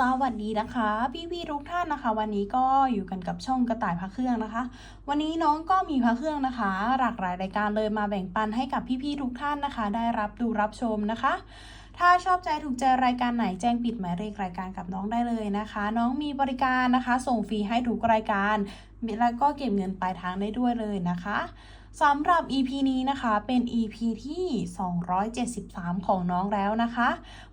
สวัสดีนะคะพี่พี่ทุกท่านนะคะ วันนี้ก็อยู่กันกับช่องกระต่ายพระเครื่องนะคะ วันนี้น้องก็มีพระเครื่องนะคะ หลากหลายรายการเลยมาแบ่งปันให้กับพี่พี่ทุกท่านนะคะ ได้รับดูรับชมนะคะ ถ้าชอบใจถูกใจรายการไหนแจ้งปิดหมายเลขรายการกับน้องได้เลยนะคะ น้องมีบริการนะคะ ส่งฟรีให้ทุกรายการแล้วก็เก็บเงินปลายทางได้ด้วยเลยนะคะ สำหรับ EP นี้นะคะเป็น EP ที่ 273 ของน้องแล้วนะคะ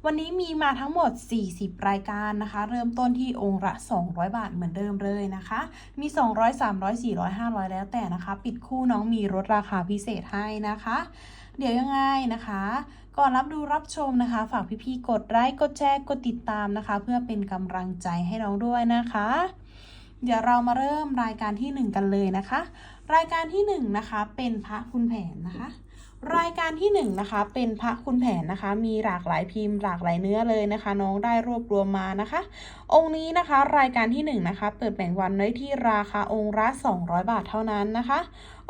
วันนี้มีมาทั้งหมด 40 รายการนะคะ เริ่มต้นที่องค์ละ 200 บาทเหมือนเดิมเลยนะคะ มี 200 300 400 500 แล้วแต่นะคะ ปิดคู่น้องมีลดราคาพิเศษให้นะคะ เดี๋ยวยังไงนะคะก่อนรับดูรับชมนะคะ ฝากพี่ๆกดไลค์กดแชร์กดติดตามนะคะ เพื่อเป็นกำลังใจให้น้องด้วยนะคะ เดี๋ยวเรามาเริ่มรายการที่ 1 กันเลยนะคะ รายการที่1นนะคะเป็นพระคุณแผนนะคะ รายการที่1นนะคะเป็นพระคุณแผนนะคะ มีหลากหลายพิมพ์หลากหลายเนื้อเลยนะคะ น้องได้รวบรวมมานะคะ องค์นี้นะคะ รายการที่1นนะคะเปิดแบ่งวันไว้ที่ราคาองค์ละ200 บาทเท่านั้นนะคะ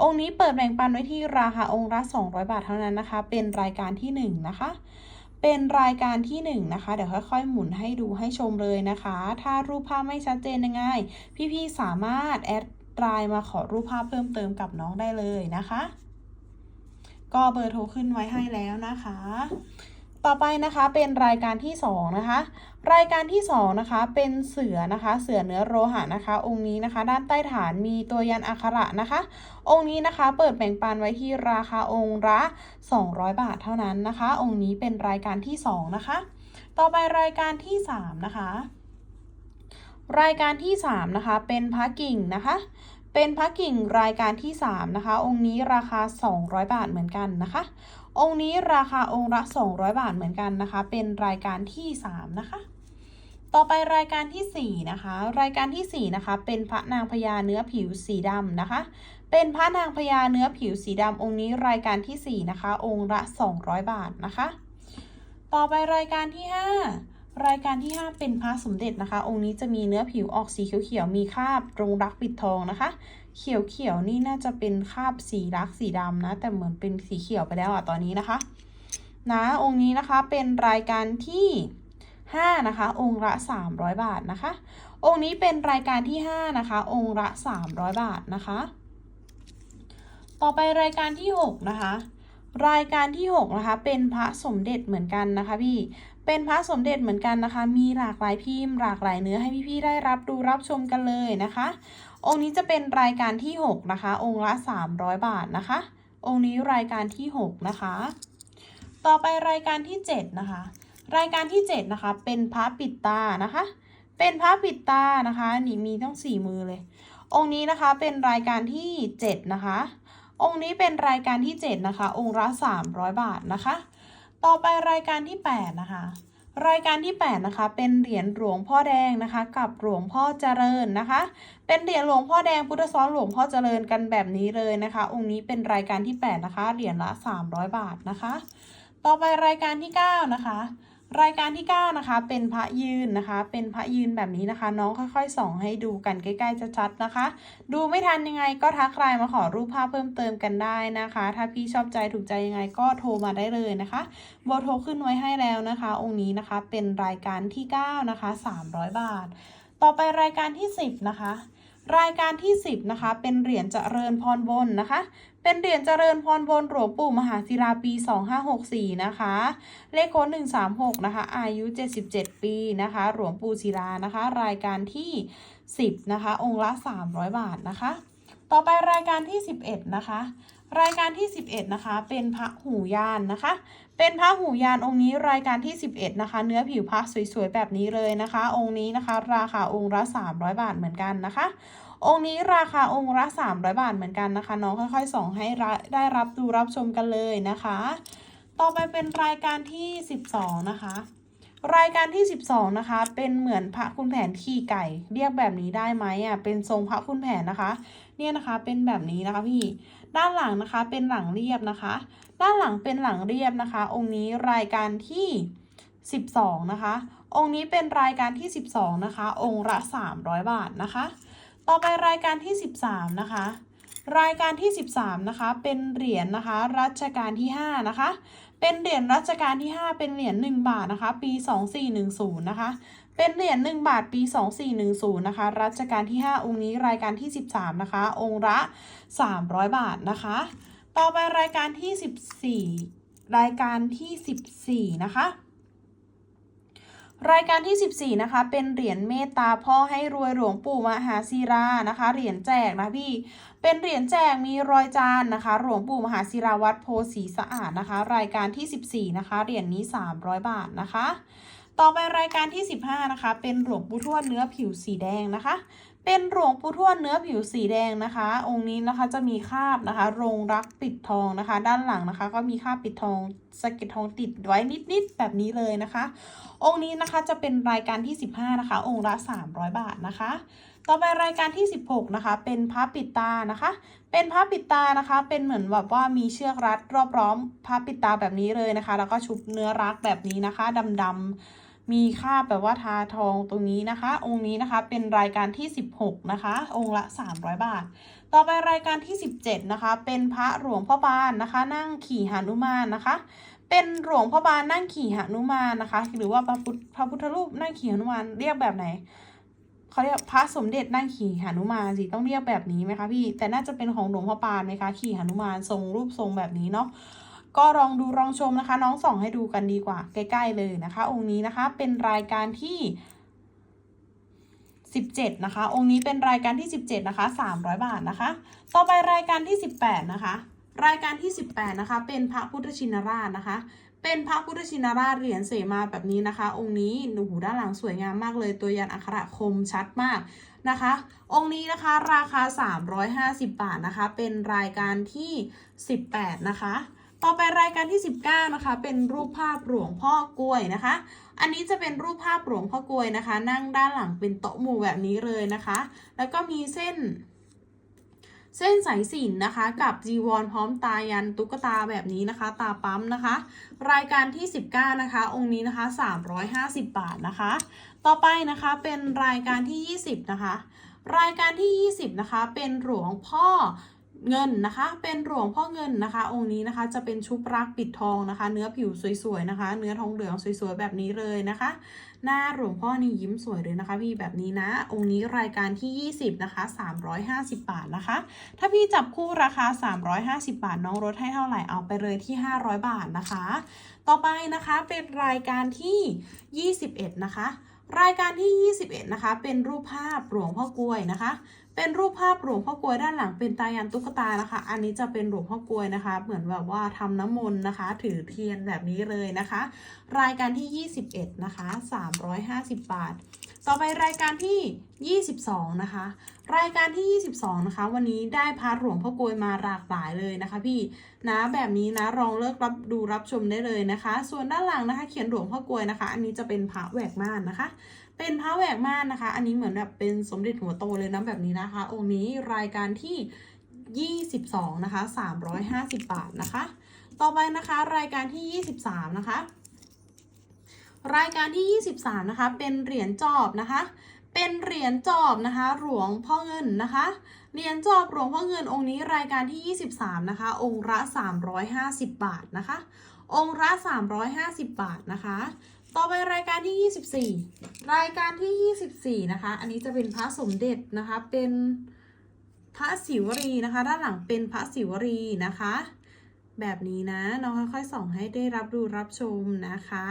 องค์นี้เปิดแบ่งปันไว้ที่ราคาองค์ละ200 บาทเท่านั้นนะคะ เป็นรายการที่1นะคะเป็นรายการที่1นะคะ เดี๋ยวค่อยๆ หมุนให้ดูให้ชมเลยนะคะ ถ้ารูปภาพไม่ชัดเจนยังไง พี่ๆ สามารถแอด ไลน์มาขอรูปภาพเพิ่มเติมกับน้องได้เลยนะคะ ก็เบอร์โทรขึ้นไว้ให้แล้วนะคะ ต่อไปนะคะเป็นรายการที่2นะคะ รายการที่2นะคะเป็นเสือนะคะ เสือเนื้อโลหะนะคะ องค์นี้นะคะ ด้านใต้ฐานมีตัวยันอักขระนะคะ องค์นี้นะคะเปิดแบ่งปันไว้ที่ราคาองค์ละ 200 บาทเท่านั้นนะคะ องค์นี้เป็นรายการที่2นะคะ ต่อไปรายการที่3นะคะ รายการที่ 3 นะคะ เป็นพระกิ่งนะคะ เป็นพระกิ่งรายการที่ 3 นะคะ องค์นี้ราคา 200 บาทเหมือนกันนะคะ องค์นี้ราคาองค์ละ 200 บาทเหมือนกันนะคะ เป็นรายการที่ 3 นะคะ ต่อไปรายการที่ 4 นะคะ รายการที่ 4 นะคะ เป็นพระนางพญาเนื้อผิวสีดำนะคะ เป็นพระนางพญาเนื้อผิวสีดำองค์นี้รายการที่ 4 นะคะ องค์ละ 200 บาทนะคะ ต่อไปรายการที่ 5 รายการที่ 5 เป็นพระสมเด็จนะคะ องค์นี้จะมีเนื้อผิวออกสีเขียวๆ มีคราบรงรักปิดทองนะคะ เขียวๆ นี่น่าจะเป็นคราบสีรักสีดำนะ แต่เหมือนเป็นสีเขียวไปแล้วอะตอนนี้นะคะ นะองค์นี้นะคะเป็นรายการที่5นะคะ องค์ละ 300 บาทนะคะ องค์นี้เป็นรายการที่5นะคะ องค์ละ 300 บาทนะคะ ต่อไปรายการที่ 6 นะคะรายการที่ 6 นะคะ เป็นพระสมเด็จเหมือนกันนะคะพี่ เป็นพระสมเด็จเหมือนกันนะคะ มีหลากหลายพิมพ์ หลากหลายเนื้อให้พี่ๆได้รับดูรับชมกันเลยนะคะ องค์นี้จะเป็นรายการที่ 6 นะคะ องค์ละ 300 บาทนะคะ องค์นี้รายการที่ 6 นะคะ ต่อไปรายการที่ 7 นะคะ รายการที่ 7 นะคะ เป็นพระปิดตานะคะ เป็นพระปิดตานะคะนี่มีต้องสี่มือเลย องค์นี้นะคะเป็นรายการที่ 7 นะคะ องค์นี้เป็นรายการที่ 7 นะคะ องค์ละ300 บาทนะคะ ต่อไปรายการที่ 8 นะคะ รายการที่ 8 นะคะ เป็นเหรียญหลวงพ่อแดงนะคะ กับหลวงพ่อเจริญนะคะ เป็นเหรียญหลวงพ่อแดงพุทธซ้อนหลวงพ่อเจริญกันแบบนี้เลยนะคะ องค์นี้เป็นรายการที่ 8 นะคะ เหรียญละ 300 บาทนะคะ ต่อไปรายการที่ 9 นะคะ รายการที่ 9 นะคะ เป็นพระยืนนะคะ เป็นพระยืนแบบนี้นะคะ น้องค่อยๆส่องให้ดูกันใกล้ๆชัดๆนะคะ ดูไม่ทันยังไงก็ทักไลน์มาขอรูปภาพเพิ่มเติมกันได้นะคะ ถ้าพี่ชอบใจถูกใจยังไงก็โทรมาได้เลยนะคะเบอร์โทรขึ้นไว้ให้แล้วนะคะ องค์นี้นะคะเป็นรายการที่ 9 นะคะ 300 บาท ต่อไปรายการที่ 10 นะคะ รายการที่ 10นะคะ เป็นเหรียญเจริญพรบนนะคะ เป็นเหรียญเจริญพรบนหลวงปู่มหาศิลาปี 2564 นะคะ เลขโค้ด136 นะคะ อายุ 77 ปีนะคะ หลวงปู่ศิลานะคะ รายการที่ 10 นะคะ องค์ละ 300 บาทนะคะ ต่อไปรายการที่ 11 นะคะ รายการที่ 11 นะคะ เป็นพระหูยานนะคะ เป็นพระหูยานองค์นี้รายการที่ 11 นะคะ เนื้อผิวพระสวยๆแบบนี้เลยนะคะ องค์นี้นะคะ ราคาองค์ละ 300 บาทเหมือนกันนะคะ องค์นี้ราคาองค์ละ 300 บาทเหมือนกันนะคะ น้องค่อยๆส่องให้ได้รับดูรับชมกันเลยนะคะ ต่อไปเป็นรายการที่ 12 นะคะรายการที่ 12 นะคะ เป็นเหมือนพระคุณแผนขี่ไก่ เรียกแบบนี้ได้ไหมอะเป็นทรงพระคุณแผนนะคะ เนี่ยนะคะเป็นแบบนี้นะคะพี่ ด้านหลังนะคะเป็นหลังเรียบนะคะ ด้านหลังเป็นหลังเรียบนะคะ องค์นี้รายการที่ 12 นะคะ องค์นี้เป็นรายการที่ 12 นะคะ องค์ละ 300 บาทนะคะ ต่อไปรายการที่ 13 นะคะรายการที่ 13 นะคะ เป็นเหรียญนะคะ รัชกาลที่ 5 นะคะ เป็นเหรียญรัชกาลที่ 5 เป็นเหรียญ1บาทนะคะ ปี 2410 นะคะ เป็นเหรียญ1บาทปี 2410 นะคะ รัชกาลที่ 5 องค์นี้รายการที่ 13 นะคะ องค์ละ 300 บาทนะคะ ต่อไปรายการที่ 14 รายการที่ 14 นะคะรายการที่ 14 นะคะ เป็นเหรียญเมตตาพ่อให้รวยหลวงปู่มหาศิรานะคะ เหรียญแจกนะพี่ เป็นเหรียญแจกมีรอยจานนะคะ หลวงปู่มหาศิราวัดโพสีสะอาดนะคะ รายการที่ 14 นะคะ เหรียญนี้ 300 บาทนะคะ ต่อไปรายการที่ 15 นะคะ เป็นหลวงปู่ทวดเนื้อผิวสีแดงนะคะ เป็นหลวงปู่ทวดเนื้อผิวสีแดงนะคะ องค์นี้นะคะจะมีคาบนะคะรงรักปิดทองนะคะ ด้านหลังนะคะ ก็มีคาบปิดทองสะเก็ดทองติดไว้นิดๆแบบนี้เลยนะคะ องค์นี้นะคะจะเป็นรายการที่ 15 นะคะ องค์ละ 300 บาทนะคะต่อไปรายการที่ 16 นะคะ เป็นพระปิดตานะคะ เป็นพระปิดตานะคะ เป็นเหมือนแบบว่ามีเชือกรัดรอบล้อมพระปิดตาแบบนี้เลยนะคะ แล้วก็ชุบเนื้อรักแบบนี้นะคะดำๆ มีคราแบบว่าทาทองตรงนี้นะคะ องค์นี้นะคะเป็นรายการที่ 16 นะคะ องค์ละ 300 บาท ต่อไปรายการที่ 17 นะคะ เป็นพระหลวงพ่อบานนะคะ นั่งขี่หานุมานนะคะ เป็นหลวงพ่อบานนั่งขี่หานุมานนะคะ หรือว่าพระพุทธพระพุทธรูปนั่งขี่หานุมานเรียกแบบไหนเขาเรียกพระสมเด็จนั่งขี่หานุมานสิต้องเรียกแบบนี้ไหมคะพี่แต่น่าจะเป็นของหลวงพ่อปานไหมคะขี่หานุมานทรงรูปทรงแบบนี้เนาะ ก็ลองดูลองชมนะคะ น้องส่องให้ดูกันดีกว่า ใกล้ ๆ เลยนะคะ องค์นี้นะคะเป็นรายการที่17นะคะ องค์นี้เป็นรายการที่ 17นะคะ300 บาทนะคะ ต่อไปรายการที่ 18นะคะ รายการที่ 18นะคะ เป็นพระพุทธชินราชนะคะ เป็นพระพุทธชินราชเหรียญเสมาแบบนี้นะคะ องค์นี้โอ้โหด้านหลังสวยงามมากเลย ตัวยันอักขระคมชัดมากนะคะ องค์นี้นะคะราคา 350 บาทนะคะ เป็นรายการที่ 18 นะคะ ต่อไปรายการที่ 19 นะคะ เป็นรูปภาพหลวงพ่อกล้วยนะคะ อันนี้จะเป็นรูปภาพหลวงพ่อกล้วยนะคะ นั่งด้านหลังเป็นโต๊ะหมู่แบบนี้เลยนะคะ แล้วก็มีเส้น เส้นสายสิญจนนะคะ กับจีวรพร้อมตายันตุ๊กตาแบบนี้นะคะ ตาปั๊มนะคะ รายการที่ 19 นะคะ องค์นี้นะคะ 350 บาทนะคะ ต่อไปนะคะเป็นรายการที่ 20 นะคะรายการที่ 20 นะคะ เป็นหลวงพ่อ เงินนะคะ เป็นหลวงพ่อเงินนะคะ องค์นี้นะคะจะเป็นชุบรักปิดทองนะคะ เนื้อผิวสวยๆนะคะ เนื้อทองเหลืองสวยๆแบบนี้เลยนะคะ หน้าหลวงพ่อนี่ยิ้มสวยเลยนะคะ พี่แบบนี้นะ องค์นี้รายการที่ 20นะคะ350 บาทนะคะ ถ้าพี่จับคู่ราคา 350 บาทน้องลดให้เท่าไหร่เอาไปเลยที่ 500 บาทนะคะ ต่อไปนะคะเป็นรายการที่ 21 นะคะรายการที่ 21 นะคะ เป็นรูปภาพหลวงพ่อกลวยนะคะ เป็นรูปภาพหลวงพ่อกลวยด้านหลังเป็นตายันตุ๊กตานะคะ อันนี้จะเป็นหลวงพ่อกลวยนะคะ เหมือนแบบว่าทำน้ำมนต์นะคะ ถือเทียนแบบนี้เลยนะคะ รายการที่ 21 นะคะ 350 บาท ต่อไปรายการที่ 22 นะคะ รายการที่ 22 นะคะ วันนี้ได้พาหลวงพ่อกลวยมาหลากหลายเลยนะคะพี่นะแบบนี้นะลองเลือกรับดูรับชมได้เลยนะคะ ส่วนด้านหลังนะคะ เขียนหลวงพ่อกลวยนะคะ อันนี้จะเป็นพระแหวกม่านนะคะ เป็นพระแหวกม่านนะคะ อันนี้เหมือนแบบเป็นสมเด็จหัวโตเลยนะแบบนี้นะคะ องค์นี้รายการที่ 22 นะคะ 350 บาทนะคะ ต่อไปนะคะรายการที่ 23 นะคะ รายการที่ 23 นะคะ เป็นเหรียญจอบนะคะ เป็นเหรียญจอบนะคะ หลวงพ่อเงินนะคะ เหรียญจอบหลวงพ่อเงินองค์นี้รายการที่ 23 นะคะ องค์ละ350 บาทนะคะ องค์ละ350 บาทนะคะ ต่อไปรายการที่ 24 รายการที่ 24 นะคะ อันนี้จะเป็นพระสมเด็จนะคะ เป็นพระศิวรีนะคะ ด้านหลังเป็นพระศิวรีนะคะ แบบนี้นะน้องค่อยๆส่องให้ได้รับดูรับชมนะคะ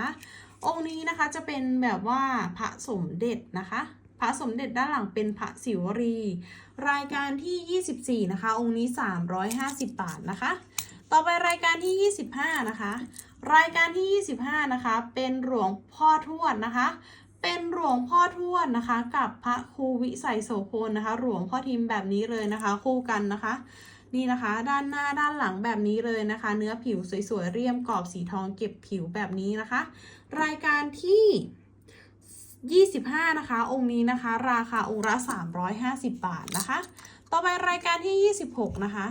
องค์นี้นะคะจะเป็นแบบว่าพระสมเด็จนะคะพระสมเด็จด้านหลังเป็นพระศิวรี รายการที่ 24 นะคะ องค์นี้ 350 บาทนะคะ ต่อไปรายการที่ 25 นะคะ รายการที่ 25 นะคะ เป็นหลวงพ่อทวดนะคะ เป็นหลวงพ่อทวดนะคะ กับพระครูวิสัยโสพลนะคะ หลวงพ่อทิมแบบนี้เลยนะคะ คู่กันนะคะ นี่นะคะ ด้านหน้าด้านหลังแบบนี้เลยนะคะ เนื้อผิวสวยๆเรียมกรอบสีทองเก็บผิวแบบนี้นะคะ รายการที่25 นะคะ องค์นี้นะคะ ราคาองค์ละ350 บาทนะคะ ต่อไปรายการที่ 26 นะคะ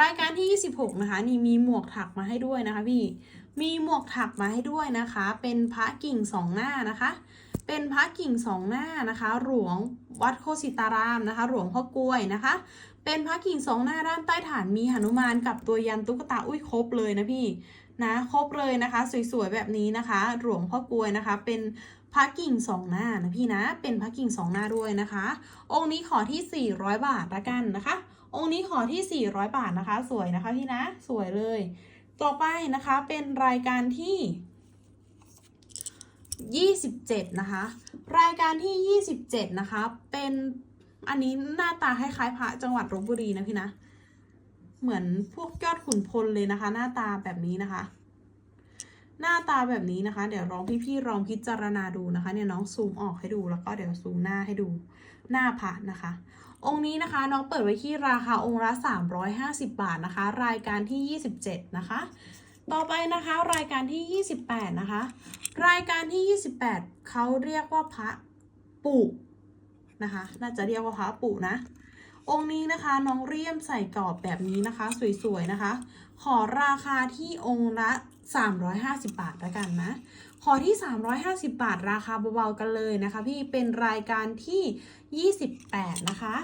รายการที่ 26 นะคะ นี่มีหมวกถักมาให้ด้วยนะคะพี่ มีหมวกถักมาให้ด้วยนะคะ เป็นพระกิ่งสองหน้านะคะ เป็นพระกิ่งสองหน้านะคะ หลวงวัดโคสิตารามนะคะ หลวงพ่อกล้วยนะคะ เป็นพระกิ่งสองหน้าด้านใต้ฐานมีหนุมานกับตัวยันตุ๊กตาอุ้ยครบเลยนะพี่นะครบเลยนะคะ สวยๆแบบนี้นะคะ หลวงพ่อกล้วยนะคะ เป็นพระกิ่งสองหน้านะพี่นะ เป็นพระกิ่งสองหน้าด้วยนะคะ องค์นี้ขอที่ 400 บาทละกันนะคะ องค์นี้ขอที่ 400 บาทนะคะ สวยนะคะพี่นะ สวยเลย ต่อไปนะคะเป็นรายการที่ 27 นะคะ รายการที่ 27 นะคะ เป็นอันนี้หน้าตาคล้ายๆพระจังหวัดลบบุรีนะพี่นะ เหมือนพวกยอดขุนพลเลยนะคะ หน้าตาแบบนี้นะคะ หน้าตาแบบนี้นะคะ เดี๋ยวลองพี่ๆลองพิจารณาดูนะคะ เนี่ยน้องซูมออกให้ดูแล้วก็เดี๋ยวซูมหน้าให้ดูหน้าพระนะคะ องค์นี้นะคะน้องเปิดไว้ที่ราคาองค์ละ 350 บาทนะคะ รายการที่ 27 นะคะ ต่อไปนะคะรายการที่ 28 นะคะ รายการที่ 28 เขาเรียกว่าพระปุนะคะ น่าจะเรียกว่าพระปุนะ องค์นี้นะคะน้องเรียมใส่กรอบแบบนี้นะคะ สวยๆนะคะ ขอราคาที่องค์ละ 350 บาทล้วกันนะ ขอที่ 350 บาทราคาเบาๆกันเลยนะคะ พี่เป็นรายการที่ 28 นะคะ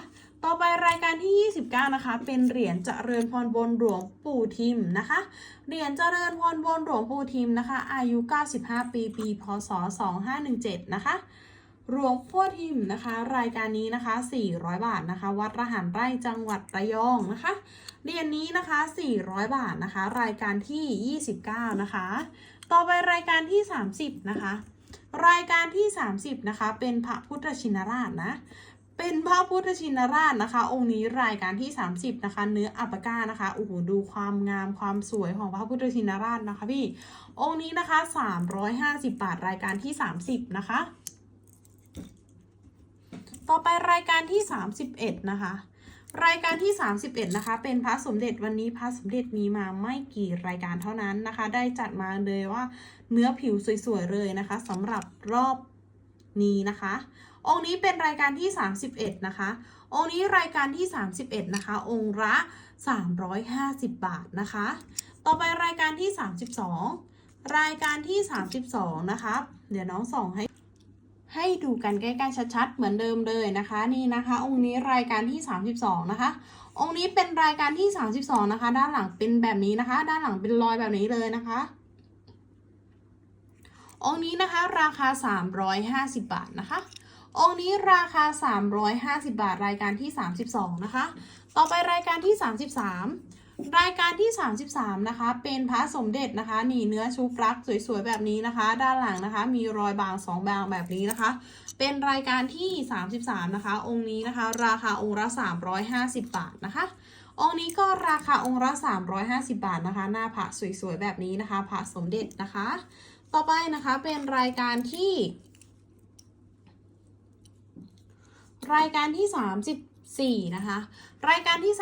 ต่อไปรายการที่ 29 นะคะ เป็นเหรียญเจริญพรบนหลวงปู่ทิมนะคะ เหรียญเจริญพรบนหลวงปู่ทิมนะคะ อายุ 95 ปี ปี พศ 2517 นะคะหลวงพ่อทิมนะคะ รายการนี้นะคะ 400 บาทนะคะ วัดระหารไร่จังหวัดระยองนะคะเหรียญนี้นะคะ 400 บาทนะคะ รายการที่ 29 นะคะ ต่อไปรายการที่ 30 นะคะ รายการที่ 30 นะคะ เป็นพระพุทธชินราชนะ เป็นพระพุทธชินราชนะคะ องค์นี้รายการที่ 30 นะคะ เนื้ออัปปะก้านะคะโอ้โหดูความงามความสวยของพระพุทธชินราชนะคะพี่ องค์นี้นะคะ 350 บาทรายการที่ 30 นะคะ ต่อไปรายการที่ 31 นะคะ รายการที่ 31 นะคะ เป็นพระสมเด็จวันนี้พระสมเด็จมีมาไม่กี่รายการเท่านั้นนะคะ ได้จัดมาเลยว่าเนื้อผิวสวยๆเลยนะคะสำหรับรอบนี้นะคะ องค์นี้เป็นรายการที่ 31 นะคะ องค์นี้รายการที่ 31 นะคะ องค์ละ 350 บาทนะคะ ต่อไปรายการที่ 32 รายการที่ 32 นะคะ เดี๋ยวน้องส่องให้ ให้ดูกันใกล้ๆชัดๆ เหมือนเดิมเลยนะคะนี่นะคะ องค์นี้รายการที่ 32 นะคะ องค์นี้เป็นรายการที่ 32 นะคะ ด้านหลังเป็นแบบนี้นะคะ ด้านหลังเป็นรอยแบบนี้เลยนะคะ องค์นี้นะคะราคา 350 บาทนะคะองค์นี้ราคา 350 บาท รายการที่ 32 นะคะ ต่อไปรายการที่ 33 รายการที่ 33 นะคะ เป็นพระสมเด็จนะคะ นี่เนื้อชุบรักสวยๆ แบบนี้นะคะ ด้านหลังนะคะ มีรอยบางสองบางแบบนี้นะคะ เป็นรายการที่ 33 นะคะ องค์นี้นะคะ ราคาองค์ละ 350 บาทนะคะ องค์นี้ก็ราคาองค์ละ 350 บาทนะคะ หน้าพระสวยๆ แบบนี้นะคะพระสมเด็จนะคะ ต่อไปนะคะ เป็นรายการที่ รายการที่ 34 นะคะ รายการที่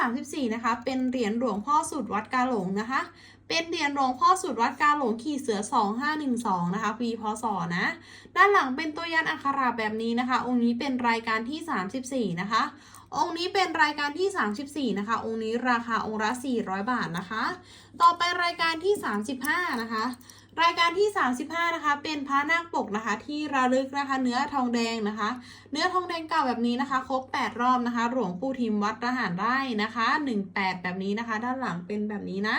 34 นะคะ เป็นเหรียญหลวงพ่อสุดวัดกาหลงนะคะ เป็นเหรียญหลวงพ่อสุดวัดกาหลงขี่เสือ 2512 นะคะ ปีพศนะ ด้านหลังเป็นตัวยันอักขระแบบนี้นะคะ องค์นี้เป็นรายการที่ 34 นะคะองค์นี้เป็นรายการที่ 34 นะคะ องค์นี้ราคาองค์ละ400 บาทนะคะ ต่อไปรายการที่ 35 นะคะ รายการที่ 35 นะคะ เป็นพระนาคปกนะคะ ที่ระลึกนะคะเนื้อทองแดงนะคะ เนื้อทองแดงเก่าแบบนี้นะคะ ครบ 8 รอบนะคะ หลวงปู่ทิมวัดระหารไร่นะคะ 18 แบบนี้นะคะ ด้านหลังเป็นแบบนี้นะ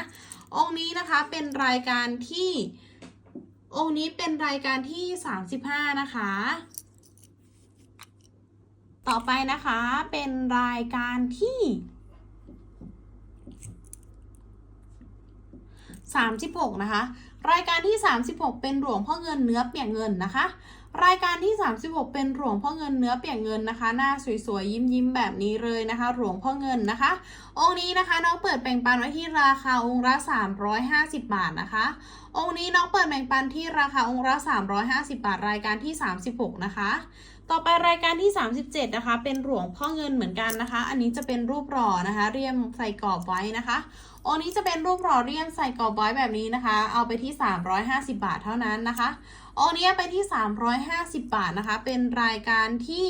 องค์นี้นะคะเป็นรายการที่ องค์นี้เป็นรายการที่ 35 นะคะ ต่อไปนะคะเป็นรายการที่36นะคะ รายการที่ 36 เป็นหลวงพ่อเงินเนื้อเปียกเงินนะคะ รายการที่ 36 เป็นหลวงพ่อเงินเนื้อเปียกเงินนะคะ หน้าสวยๆยิ้มๆแบบนี้เลยนะคะหลวงพ่อเงินนะคะ องค์นี้นะคะน้องเปิดแบ่งปันไว้ที่ราคาองค์ละ 350 บาทนะคะ องค์นี้น้องเปิดแบ่งปันที่ราคาองค์ละ 350 บาท รายการที่ 36 นะคะต่อไปรายการที่ 37 นะคะ เป็นหลวงพ่อเงินเหมือนกันนะคะ อันนี้จะเป็นรูปหล่อนะคะ เรียมใส่กรอบไว้นะคะ อนี้จะเป็นรูปหล่อเรียมใส่กรอบไว้แบบนี้นะคะ เอาไปที่ 350 บาทเท่านั้นนะคะอนี้ไปที่ 350 บาทนะคะ เป็นรายการที่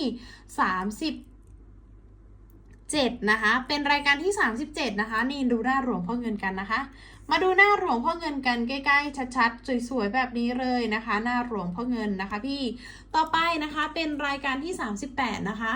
37นะคะ เป็นรายการที่ 37 นะคะ นี่ดูหน้าหลวงพ่อเงินกันนะคะ มาดูหน้าหลวงพ่อเงินกันใกล้ๆ ชัดๆ สวยๆ แบบนี้เลยนะคะ หน้าหลวงพ่อเงินนะคะพี่ ต่อไปนะคะเป็นรายการที่ 38 นะคะ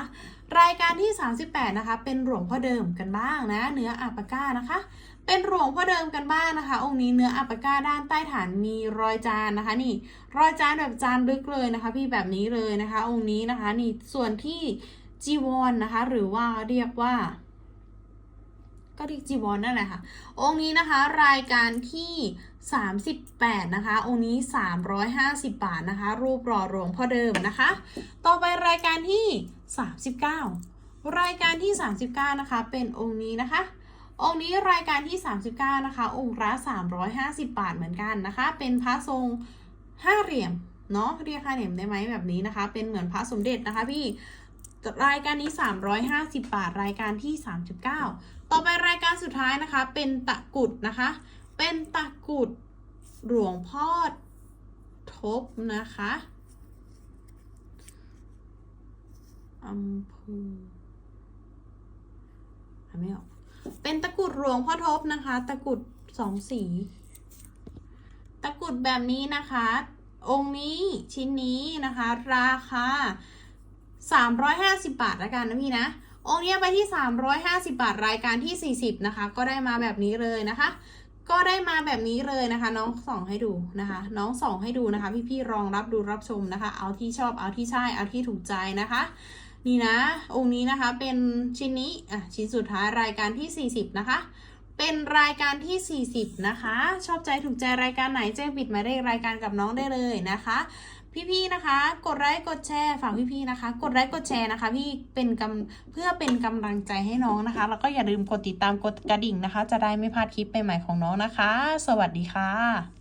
รายการที่ 38 นะคะ เป็นหลวงพ่อเดิมกันบ้างนะ เนื้ออัปปะก้านะคะ เป็นหลวงพ่อเดิมกันบ้างนะคะ องค์นี้เนื้ออัปปะก้าด้านใต้ฐานมีรอยจานนะคะ นี่รอยจานแบบจานลึกเลยนะคะ พี่แบบนี้เลยนะคะ องค์นี้นะคะ นี่ส่วนที่จีวรนนะคะ หรือว่าเรียกว่า ก็เรียกจีวรนนั่นแหละค่ะ องค์นี้นะคะ รายการที่ 38 นะคะ องค์นี้ 350 บาทนะคะ รูปรอหลวงพ่อเดิมนะคะ ต่อไปรายการที่ 39 รายการที่ 39 นะคะ เป็นองค์นี้นะคะ องค์นี้รายการที่ 39 นะคะ องค์ละ350 บาทเหมือนกันนะคะ เป็นพระทรงห้าเหลี่ยมเนาะเรียกห้าเหลี่ยมได้ไหมแบบนี้นะคะ เป็นเหมือนพระสมเด็จนะคะพี่รายการนี้ 350 บาท รายการที่ 39 ต่อไปรายการสุดท้ายนะคะ เป็นตะกุดนะคะ เป็นตะกุดหลวงพ่อทบนะคะอำเภออ่าไม่ออก เป็นตะกรุดหลวงพ่อทบนะคะ ตะกรุดสองสี ตะกรุดแบบนี้นะคะ องค์นี้ชิ้นนี้นะคะ ราคา350 บาทล้วกันนะพี่นะ องค์นี้ไปที่ 350 บาทรายการที่ 40 นะคะ ก็ได้มาแบบนี้เลยนะคะ ก็ได้มาแบบนี้เลยนะคะ น้องส่องให้ดูนะคะ น้องส่องให้ดูนะคะ พี่ๆรองรับดูรับชมนะคะ เอาที่ชอบเอาที่ใช่เอาที่ถูกใจนะคะ นี่นะ องค์นี้นะคะเป็นชิ้นนี้อะชิ้นสุดท้ายรายการที่ 40 นะคะ เป็นรายการที่ 40 นะคะ ชอบใจถูกใจรายการไหนแจ้งปิดหมายเลขรายการกับน้องได้เลยนะคะ พี่ๆนะคะ กดไลค์กดแชร์ฝากพี่ๆนะคะ กดไลค์กดแชร์นะคะ พี่เป็นกำเพื่อเป็นกำลังใจให้น้องนะคะ แล้วก็อย่าลืมกดติดตามกดกระดิ่งนะคะ จะได้ไม่พลาดคลิปใหม่ๆของน้องนะคะ สวัสดีค่ะ